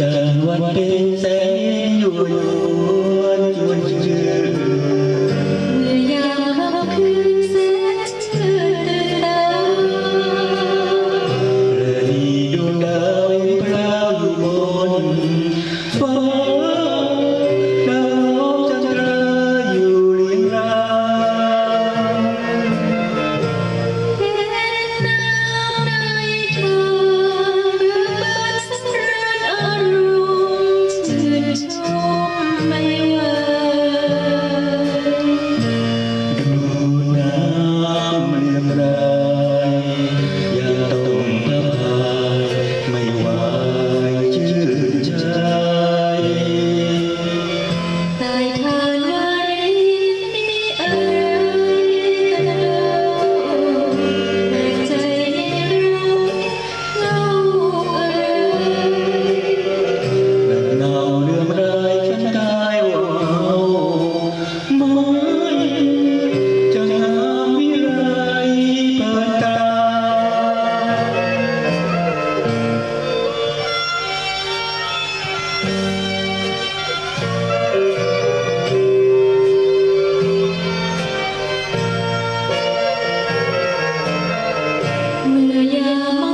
จอวันเป็นแสงอยู่ยวนจวนยืน mưa gió